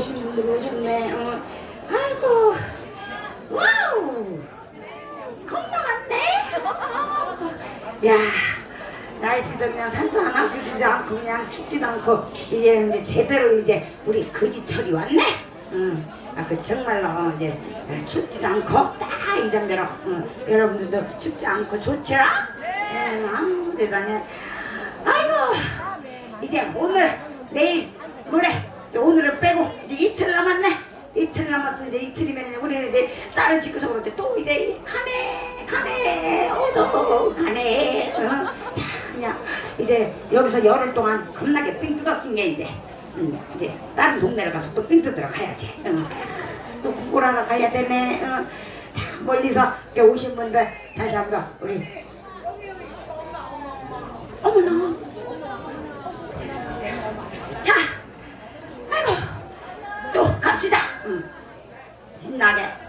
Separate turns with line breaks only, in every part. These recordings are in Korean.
반가우신 분들 오셨네. 어. 아이고, 와우, 겁나 많네. 야, 날씨도 그냥 산소 하나 그리지 않고 그냥 춥지도 않고 이제 이제 제대로 이제 우리 거지철이 왔네. 응. 아, 그 정말로 어, 이제 춥지도 않고 딱 이 정도로 어, 여러분들도 춥지 않고 좋지라? 네. 아, 세상에. 아이고, 이제 오늘 내일 모레 오늘을 빼고 이제 이틀 남았네. 이틀 남았어 이제 이틀이면 우리는 이제 딸을 짓고서 그런데 또 이제 가네 가네 어서 가네 어? 다 그냥 이제 여기서 열흘 동안 겁나게 삥 뜯었은 게 이제 음, 이제 다른 동네를 가서 또 삥 뜯으러 가야지 어. 또 구걸하러 가야 되네 어. 다 멀리서 오신 분들 다시 한번 우리 어머나 자, 아이고, 또 갑시다. 응. 신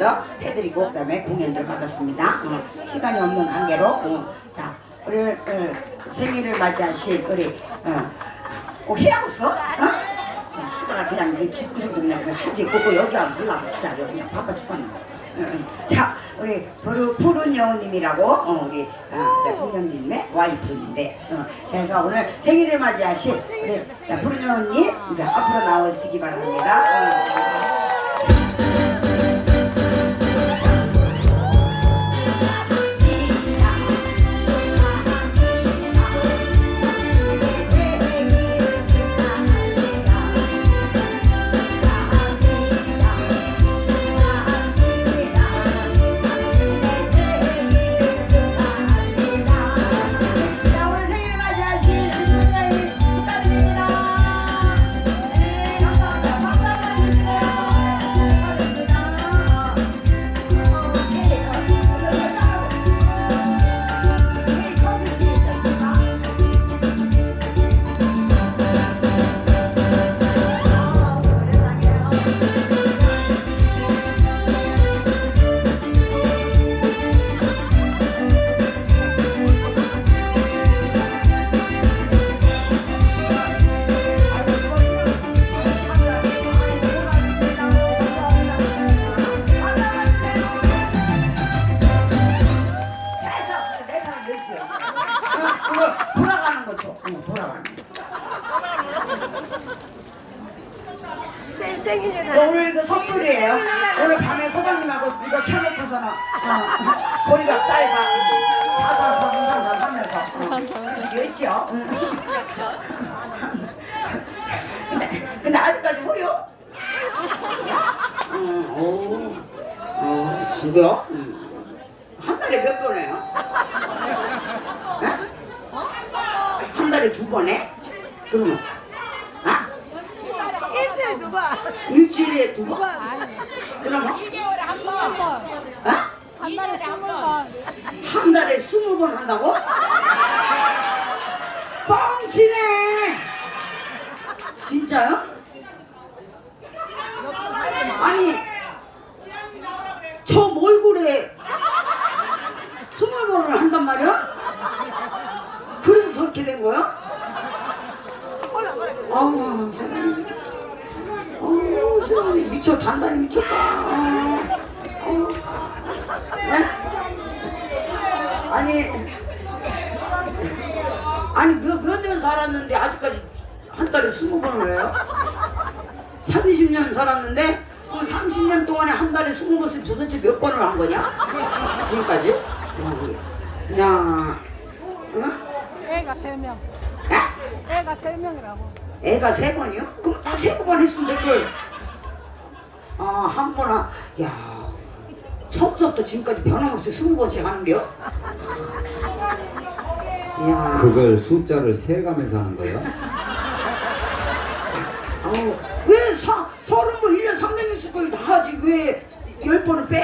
그 부분도 해드리고 그다음에 공연 들어가겠습니다. 어, 시간이 없는 관계로 어, 자 오늘 어, 생일을 맞이하신 우리 어, 꼭 해야겠어? 어? 자, 시간을 그냥 그 집구석에서 그냥 그 하지 그거 여기 와서 불러고 치라려 그냥 바빠 죽겠네. 어, 어. 자 우리 푸른, 푸른 여우님이라고 어, 우리 어, 자, 공연님의 와이프인데 어, 자, 그래서 오늘 생일을 맞이하신 우리 자, 푸른 여우님 앞으로 나오시기 바랍니다. 어.
일주일에 두 번.
일주일에 두 번? 그러면
2개월에 한 번.
어?
한 달에 스물 번.
한 달에 스무 번 한다고? 뻥치네! 진짜요? 아니, 저 몰골에 스무 번을 한단 말이야? 그래서 저렇게 된 거야? 아우, 세상에 미쳤다. 아우, 세상에 미쳐, 단단히 미쳤다. 아우. 네? 아니 아니 몇몇 년 살았는데 아직까지 한 달에 스무 번을 해요? 30년 살았는데 그 30년 동안에 한 달에 스무 번씩 도대체 몇 번을 한 거냐? 지금까지? 야, 응?
애가 세 명. 애가 세 명이라고.
애가 세 번이요? 그럼 딱세 번 했으면 될 걸. 아, 한 번, 하- 야, 처음부터 지금까지 변함없이 스무 번씩 하는겨? 야,
그걸 숫자를 세가면서 하는 거예요?
아우, 왜 사, 서른 번, 1년 300년씩 걸다 하지, 왜 열 번을 빼?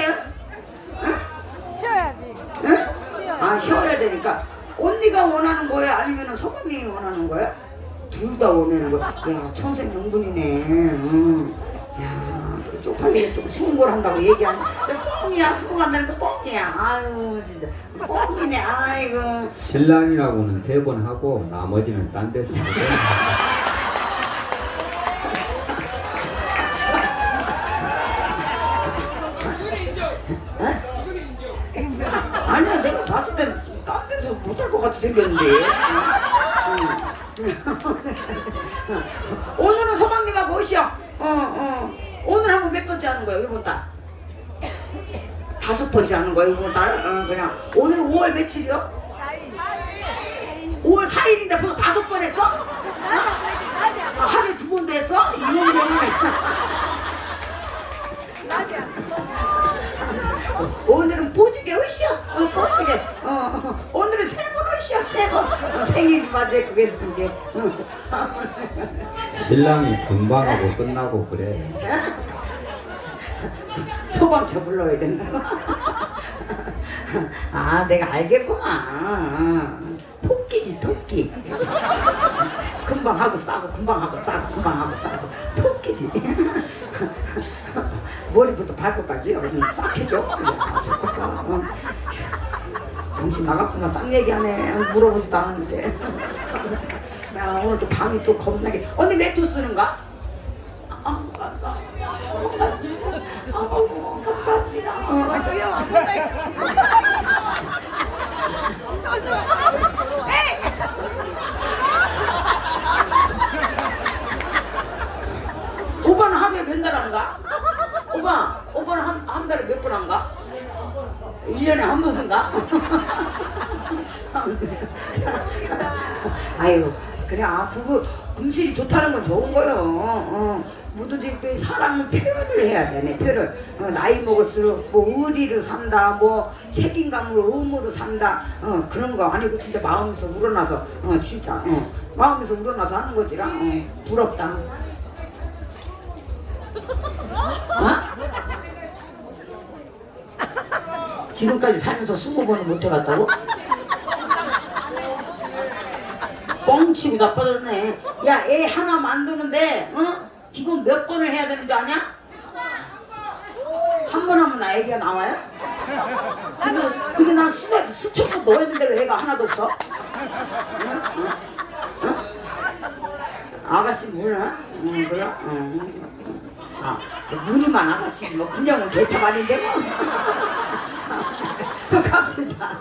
쉬어야지.
응? 아, 쉬어야 되니까. 언니가 원하는 거야? 아니면 서방님이 원하는 거야? 둘 다 원하는 거야? 야, 천생 연분이네. 응. 야, 또 쪽팔리게 또 수능을 한다고 얘기하는 저 뻥이야, 수능 한다는 거 뻥이야. 아유, 진짜. 뻥이네, 아이고.
신랑이라고는 세 번 하고 나머지는 딴 데서 하고
아니야, 내가 봤을 땐 딴 데서 못할 것 같이 생겼는데. 응. 오늘은 서방님하고 오시오. 어, 어. 오늘 한번 몇 번째 하는 거야, 이번 달? 다섯 번째 하는 거야, 이번 달? 어, 그냥. 오늘 5월 며칠이요? 5월 4일인데 벌써 다섯 번 했어? 아, 하루에 두 번도 했어? 이놈들은. 오늘은 보지게 오시오. 어, 보지게. 어, 어. 오늘은 세번 오시오, 세 번. 어, 생일이 맞아, 그랬으니.
신랑이 금방 하고 끝나고 그래.
소방차 불러야 된다. 아 내가 알겠구만. 토끼지 토끼. 금방 하고 싸고 금방 하고 싸고 금방 하고 싸고. 토끼지. 머리부터 발끝까지 음, 싹 해줘. 좋겠다 어. 정신 나갔구만. 쌍 얘기하네. 물어보지도 않았는데 야 오늘 또 밤이 또 겁나게 언니 매투 쓰는가? 아 감사합니다 아. 오빠는 하루에 몇달 한가? 오빠, 오빠는 한, 한 달에 몇 번 한가? 1년에 한번 한가? 아유, 그래, 아, 부부, 금실이 좋다는 건 좋은 거요. 어, 뭐든지 그 사람은 표현을 해야 되네, 표현을. 어, 나이 먹을수록 뭐 의리로 산다, 뭐 책임감으로, 의무로 산다, 어, 그런 거 아니고 진짜 마음에서 우러나서, 어, 진짜, 어, 마음에서 우러나서 하는 거지라, 어, 부럽다. 어? 지금까지 살면서 스무 번은 못 해봤다고? 뻥치고 자빠졌네. 야, 애 하나 만드는데, 어? 기본 몇 번을 해야 되는 줄 아냐? 한 번 하면 나 애기가 나와요? 근데, 근데 난 수백, 수천 번 넣었는데 왜 애가 하나도 없어? 응? 응? 응? 아가씨 몰라? 응, 그래? 응. 아, 누니만 아가씨, 뭐, 그냥은 개참 아닌데, 뭐. 또 갑시다.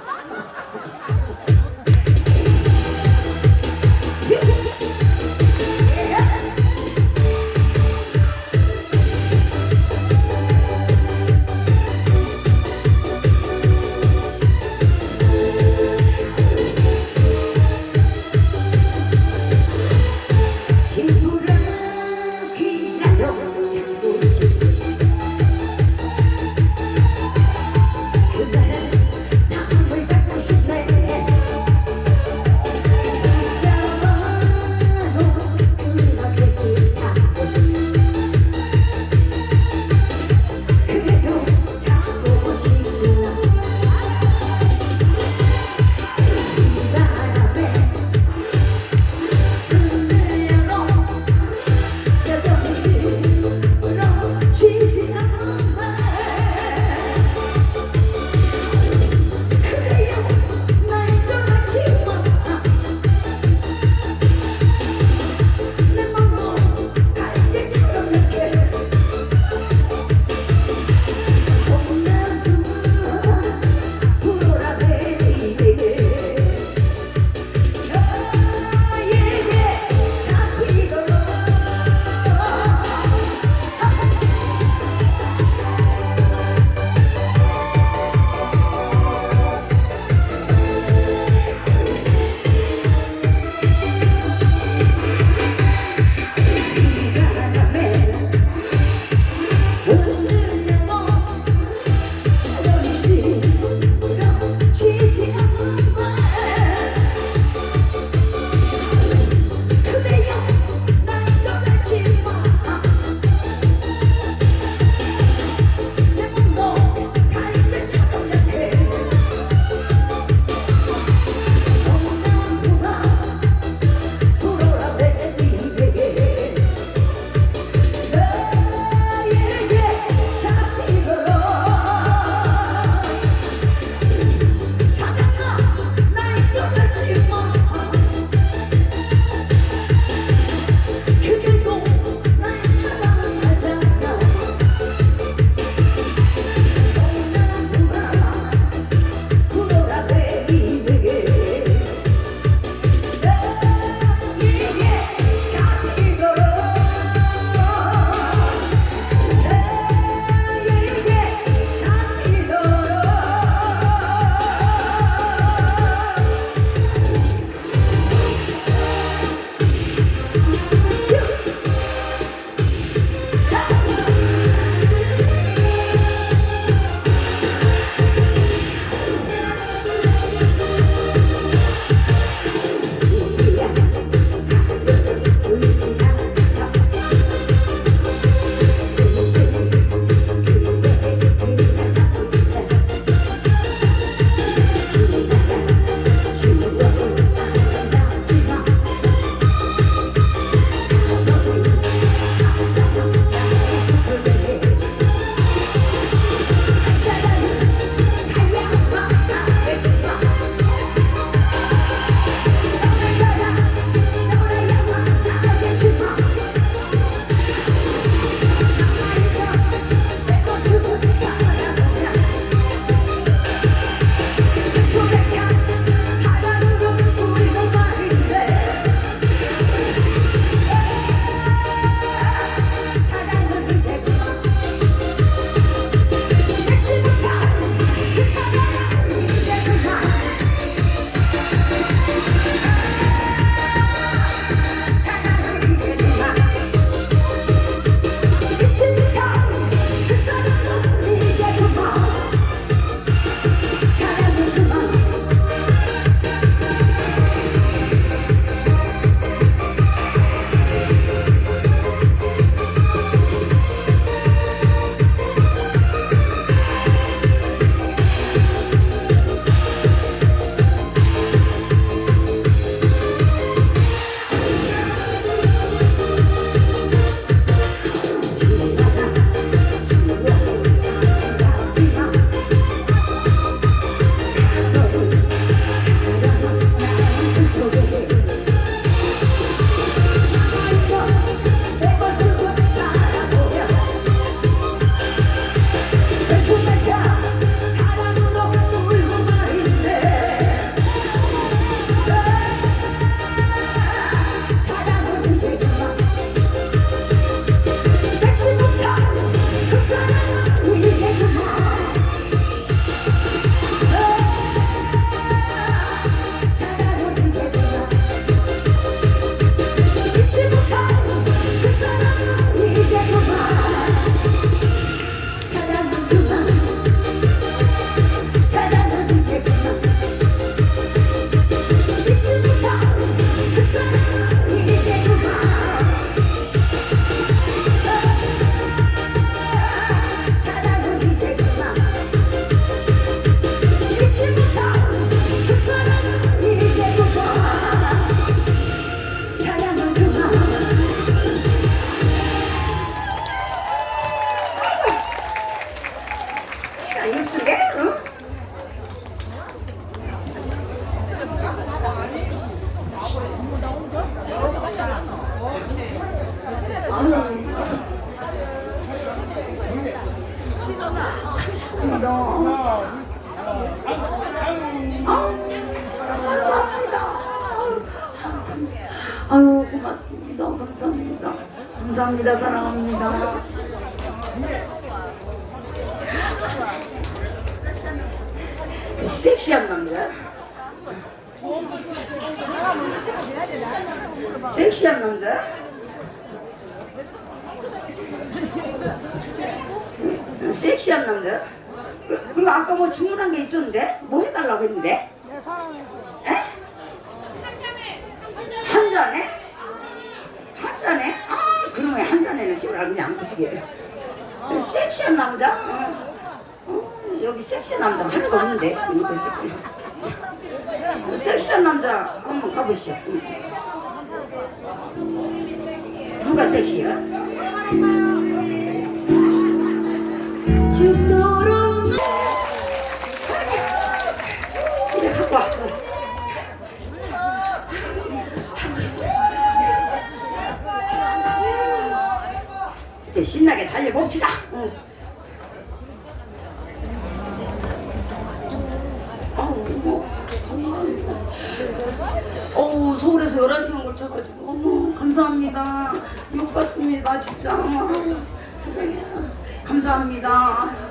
감사합니다. 사랑합니다. 섹시한 남자. 섹시한 남자. 섹시한 남자. 그, 그리고 아까 뭐 주문한 게 있었는데 뭐 해달라고 했는데?
내 사랑해.
에? 한 잔에? 씨발 그냥 안 드시게 섹시한 남자? 어. 어, 여기 섹시한 남자 하나도 없는데 지금. 섹시한 남자 한번 가보시죠 누가 섹시야? 신나게 달려봅시다. 응. 어우, 서울에서 11시간 걸쳐가지고, 어머, 감사합니다. 욕 받습니다, 진짜. 아유, 세상에. 감사합니다.